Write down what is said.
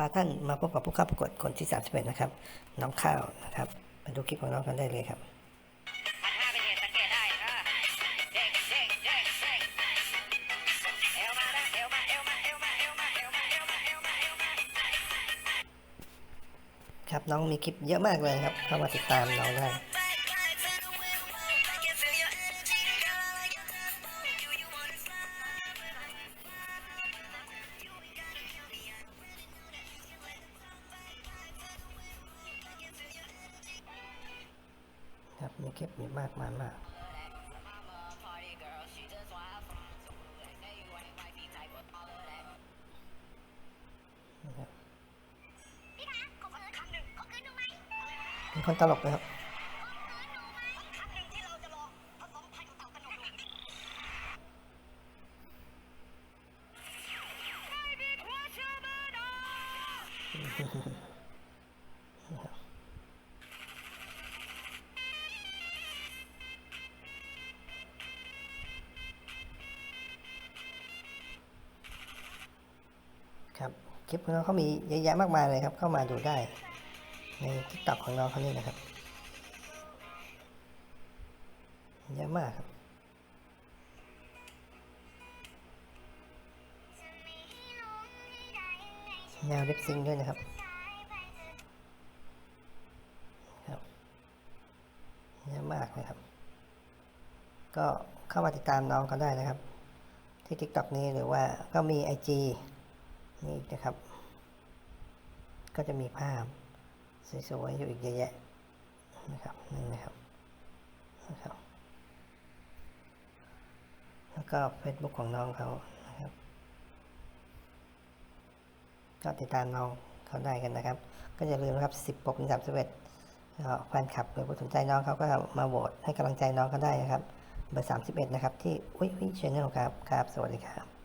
พาท่านมาพบกับผู้เข้าประกวดคนที่สามสิบเอ็ดนะครับ น้องข้าวนะครับมาดูคลิปของน้องกันได้เลยครับครับน้องมีคลิปเยอะมากเลยครับ เข้ามาติดตามน้องได้ นะครับมีคลิปมีมากมายมากเป็นคนตลกเลยครับอืม ครับคลิปของน้องเขามีเยอะแยะมากมายเลยครับ เข้ามาดูได้ ในทิกตอกของน้องเขานี่นะครับเยอะมากครับแนวลิปซิงด้วยนะครับครับเยอะมากนะครับ ก็เข้ามาติดตามน้องเขาได้นะครับ ที่ TikTok นี้หรือว่าก็มี IG นี่นะครับ ก็จะมีภาพสวยๆอยู่อีกเยอะแยะนะครับนี่นะครับนะครับ แล้วก็ Facebook ของน้องเขานะครับก็ติดตามน้องเขาได้กันนะครับ ก็อย่าลืมนะครับ 10ปกถึง31ก็แฟนคลับหรือผู้สนใจน้องเขาก็มาโหวตให้กำลังใจน้องเขาได้นะครับ เบอร์ 31 นะครับ ที่อุ้ยอุ้ยชแนลครับ ครับ สวัสดีครับ